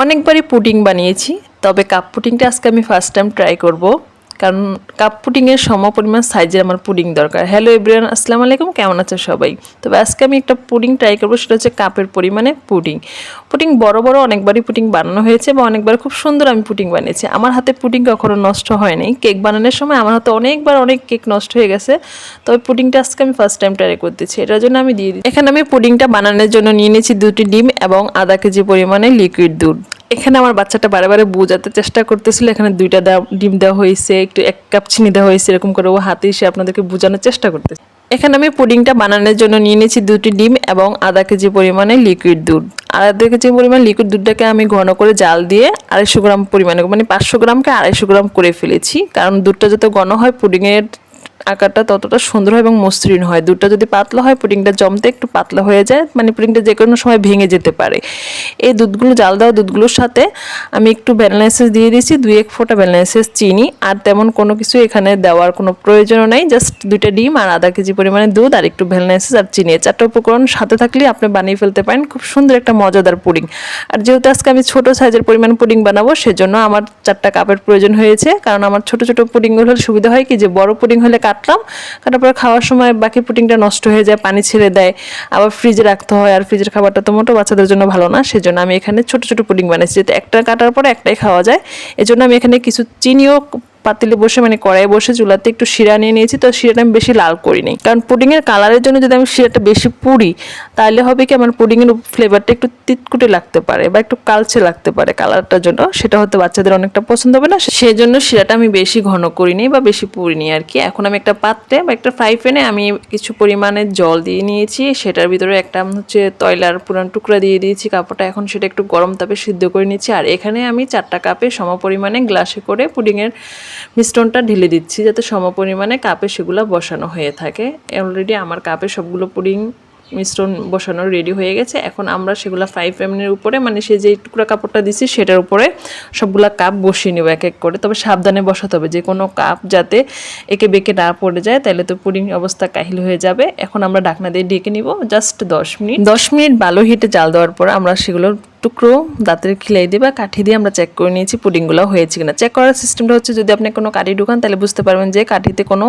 অনেকবারই পুডিং বানিয়েছি তবে কাপ পুডিংটা আজকে আমি ফার্স্ট টাইম ট্রাই করব। কারণ কাপ পুডিংয়ের সম পরিমাণ সাইজের আমার পুডিং দরকার। হ্যালো এভরিওয়ান আসসালামু আলাইকুম, কেমন আছে সবাই? তবে আজকে আমি একটা পুডিং ট্রাই করব, সেটা হচ্ছে কাপের পরিমাণে পুডিং পুডিং বড় বড় অনেকবারই পুডিং বানানো হয়েছে বা অনেকবার খুব সুন্দর আমি পুডিং বানিয়েছি। আমার হাতে পুডিং কখনো নষ্ট হয়নি কেক বানানোর সময় আমার হাতে অনেকবার অনেক কেক নষ্ট হয়ে গেছে। তবে পুডিংটা আজকে আমি ফার্স্ট টাইম ট্রাই করতেছি। এটার জন্য আমি দিয়ে দিই এখানে আমি পুডিংটা বানানোর জন্য নিয়ে নিয়েছি দুটি ডিম এবং আধা কেজি পরিমাণে লিকুইড দুধ। এখানে আমার বাচ্চাটা বারে বোঝাতে চেষ্টা করতেছিল, এখানে দুইটা ডিম দেওয়া হয়েছে, একটু এক কাপ চিনি দেওয়া হয়েছে, এরকম করে ও হাতে এসে আপনাদেরকে বোঝানোর চেষ্টা করতেছে। এখানে আমি পুডিংটা বানানোর জন্য নিয়ে নিয়েছি দুটি ডিম এবং আধা কেজি পরিমাণে লিকুইড দুধ। আধা কেজি পরিমাণ লিকুইড দুধটাকে আমি ঘন করে জাল দিয়ে আড়াইশো গ্রাম পরিমাণে মানে পাঁচশো গ্রামকে আড়াইশো গ্রাম করে ফেলেছি। কারণ দুধটা যত ঘন হয়, পুডিংয়ের আকারটা ততটা সুন্দর হয় এবং মসৃণ হয়। দুধটা যদি পাতলা হয়, পুডিংটা জমতে একটু পাতলা হয়ে যায় মানে পুডিংটা যে কোনো সময় ভেঙে যেতে পারে। এই দুধগুলো, জাল দেওয়া দুধগুলোর সাথে আমি একটু ভ্যানিলা এসেন্স দিয়ে দিয়েছি দুই এক ফোঁটা ভ্যানিলা এসেন্স চিনি, আর তেমন কোনো কিছু এখানে দেওয়ার কোনো প্রয়োজনও নেই জাস্ট দুইটা ডিম আর আধা কেজি পরিমাণে দুধ আর একটু ভ্যানিলা এসেন্স আর চিনি। চারটা উপকরণ সাথে থাকলে আপনি বানিয়ে ফেলতে পারেন, খুব সুন্দর একটা মজাদার পুডিং। আর যেহেতু আজকে আমি ছোট সাইজের পরিমাণ পুডিং বানাবো, সেজন্য আমার চারটা কাপের প্রয়োজন হয়েছে। কারণ আমার ছোট ছোট পুডিংগুলো হলে সুবিধা হয় কি, যে বড় পুডিং হলে কাটলাম, কাটার পর খাওয়ার সময় বাকি পুটিংটা নষ্ট হয়ে যায়, পানি ছেড়ে দেয়। আবার ফ্রিজে রাখতে হয়, আর ফ্রিজের খাবারটা তো মোটো বাচ্চাদের জন্য ভালো না, সেজন্য আমি এখানে ছোট ছোট পুডিং বানিয়েছি। যেহেতু একটা কাটার পরে একটাই খাওয়া যায়, এজন্য আমি এখানে কিছু চিনিও পাতিলে বসে মানে কড়াই বসে চুলাতে একটু শিরা নিয়ে নিয়েছি। তো শিরাটা আমি বেশি লাল করিনি। কারণ পুডিংয়ের কালারের জন্য যদি আমি শিরাটা বেশি পুড়ি, তাহলে হবে কি আমার পুডিংয়ের ফ্লেভারটা একটু তিতকুটে লাগতে পারে বা একটু কালচে লাগতে পারে কালারটার জন্য। সেটা হয়তো বাচ্চাদের অনেকটা পছন্দ হবে না। সেই জন্য শিরাটা আমি বেশি ঘন করিনি বা বেশি পুড়িনি আর কি। এখন আমি একটা পাত্রে বা একটা ফ্রাই প্যানে আমি কিছু পরিমাণে জল দিয়ে নিয়েছি। সেটার ভিতরে একটা হচ্ছে তয়লার পুরান টুকরা দিয়ে দিয়েছি। কাপড়টা এখন সেটা একটু গরম তাপে সিদ্ধ করে নিয়েছি আর এখানে আমি চারটা কাপে সম পরিমাণে গ্লাসে করে পুডিংয়ের মিশ্রণটা ঢেলে দিচ্ছি যাতে সম পরিমাণে কাপে সেগুলো বসানো হয়ে থাকে। অলরেডি আমার কাপে সবগুলো পুডিং মিশ্রণ বসানো রেডি হয়ে গেছে। এখন আমরা সেগুলো ফাইভ এমনের উপরে মানে সে যে টুকরা কাপড়টা দিছি সেটার উপরে সবগুলা কাপ বসিয়ে নেব এক এক করে। তবে সাবধানে বসাতে হবে, যে কোনো কাপ যাতে একে বেঁকে না পড়ে যায় তাহলে তো পুডিং অবস্থা কাহিল হয়ে যাবে। এখন আমরা ঢাকনা দিয়ে ঢেকে নিব জাস্ট দশ মিনিট। দশ মিনিট ভালো হিটে জাল দেওয়ার পর আমরা সেগুলো টুকরো দাঁতের খিলাই দিয়ে বা কাঠি দিয়ে আমরা চেক করে নিয়েছি পুডিংগুলো হয়েছে কিনা। চেক করার সিস্টেমটা হচ্ছে যদি আপনি কোনো কাঠি ঢুকান, তাহলে বুঝতে পারবেন যে কাঠিতে কোনো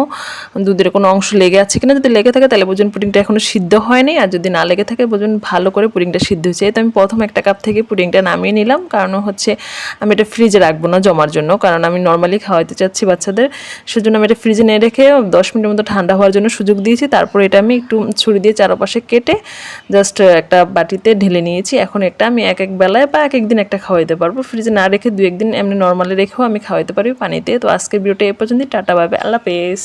দুধের কোনো অংশ লেগে আছে কিনা। যদি লেগে থাকে, তাহলে বুঝবেন পুডিংটা এখনও সিদ্ধ হয়নি। আর যদি না লেগে থাকে বুঝবেন ভালো করে পুডিংটা সিদ্ধ হয়েছে। তো আমি প্রথম একটা কাপ থেকে পুডিংটা নামিয়ে নিলাম। কারণ হচ্ছে আমি এটা ফ্রিজে রাখব না জমার জন্য। কারণ আমি নর্মালি খাওয়াইতে চাচ্ছি বাচ্চাদের। সেজন্য আমি এটা ফ্রিজে নিয়ে রেখে দশ মিনিটের মতো ঠান্ডা হওয়ার জন্য সুযোগ দিয়েছি। তারপর এটা আমি একটু ছুরি দিয়ে চারপাশে কেটে জাস্ট একটা বাটিতে ঢেলে নিয়েছি। এখন এটা আমি এক এক বেলায় বা এক একদিন একটা খাওয়াইতে পারব। ফ্রিজে না রেখে দু একদিন এমনি নর্মালি রেখেও আমি খাওয়াইতে পারি পানিতে। তো আজকের ভিডিওটা এ পর্যন্তই। টাটা পাবে আল্লাহ পেস